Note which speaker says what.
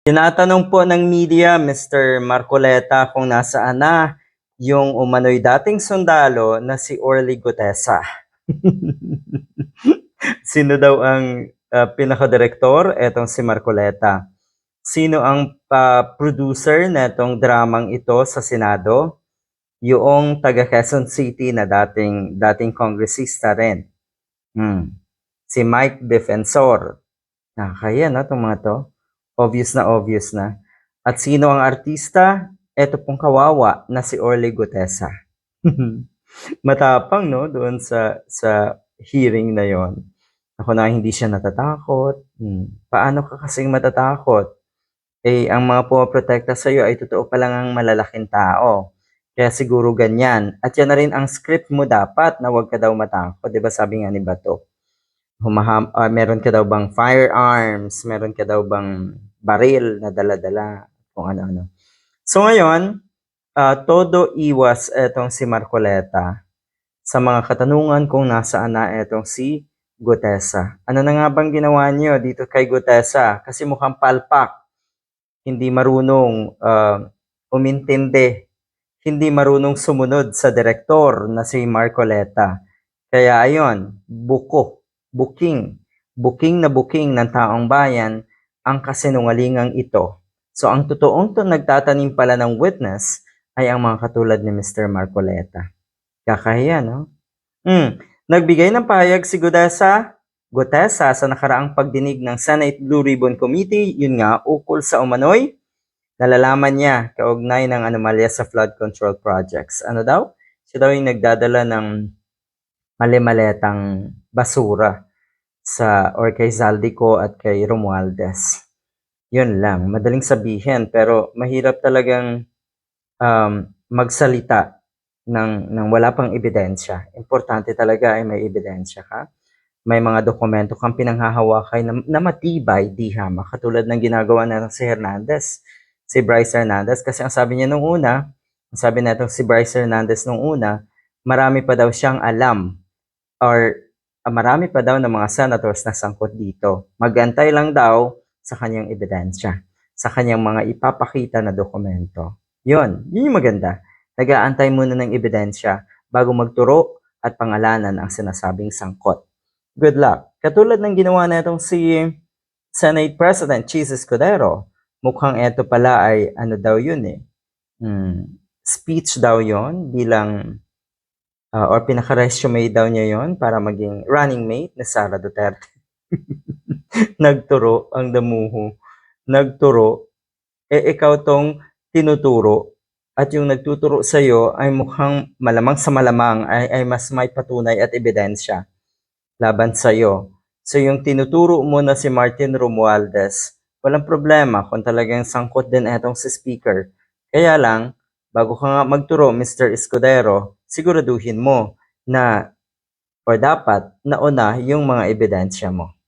Speaker 1: Tinatanong po ng media, Mr. Marcoleta, kung nasaan na yung umano'y dating sundalo na si Orly Gutesa. Sino daw ang uh, pinakadirektor? Etong si Marcoleta. Sino ang uh, producer na itong dramang ito sa Senado? Yung taga Quezon City na dating dating kongresista rin. Hmm. Si Mike Defensor. Nakakaya no, itong mga to. Obvious na obvious na. At sino ang artista? Ito pong kawawa na si Orly Gutesa. Matapang no doon sa sa hearing na yon. Ako na hindi siya natatakot. Hmm. Paano ka kasing matatakot? Eh, ang mga pumaprotekta sa iyo ay totoo pa lang ang malalaking tao. Kaya siguro ganyan. At yan na rin ang script mo dapat na huwag ka daw matakot. Ba sabi nga ni Bato? Humaham, uh, meron ka daw bang firearms? Meron ka daw bang baril na dala-dala, kung ano-ano. So ngayon, uh, todo iwas etong si Marcoleta sa mga katanungan kung nasaan na etong si Gutesa. Ano na nga bang ginawa niyo dito kay Gutesa? Kasi mukhang palpak. Hindi marunong uh, umintindi. Hindi marunong sumunod sa direktor na si Marcoleta. Kaya ayon, buko, booking, booking na booking ng taong bayan ang kasinungalingang ito. So ang totoong to nagtatanim pala ng witness ay ang mga katulad ni Mr. Marcoleta. Kakahiya, no? Hmm. Nagbigay ng pahayag si Gutesa, Gutesa sa nakaraang pagdinig ng Senate Blue Ribbon Committee, yun nga, ukol sa umanoy, nalalaman niya kaugnay ng anomalya sa flood control projects. Ano daw? Siya daw yung nagdadala ng mali-maletang basura sa or kay Zaldico at kay Romualdez. Yun lang, madaling sabihin pero mahirap talagang um, magsalita ng, ng wala pang ebidensya. Importante talaga ay may ebidensya ka. May mga dokumento kang pinanghahawakan na, na matibay, di hama, katulad ng ginagawa na si Hernandez, si Bryce Hernandez. Kasi ang sabi niya nung una, ang sabi na si Bryce Hernandez nung una, marami pa daw siyang alam or uh, marami pa daw ng mga senators na sangkot dito. Magantay lang daw sa kanyang ebidensya, sa kanyang mga ipapakita na dokumento. Yun, yun yung maganda. Nag-aantay muna ng ebidensya bago magturo at pangalanan ang sinasabing sangkot. Good luck. Katulad ng ginawa na itong si Senate President Cheese Escudero, mukhang ito pala ay ano daw yun eh. Hmm, speech daw yon bilang uh, or pinaka-resume daw niya yon para maging running mate ni Sara Duterte. Nagturo ang damuho. Nagturo. Eh ikaw tong tinuturo at yung nagtuturo sa iyo ay mukhang malamang sa malamang ay, ay mas may patunay at ebidensya laban sa iyo. So yung tinuturo mo na si Martin Romualdez, walang problema kung talagang sangkot din etong si speaker. Kaya lang, bago ka nga magturo, Mr. Escudero, siguraduhin mo na o dapat nauna yung mga ebidensya mo.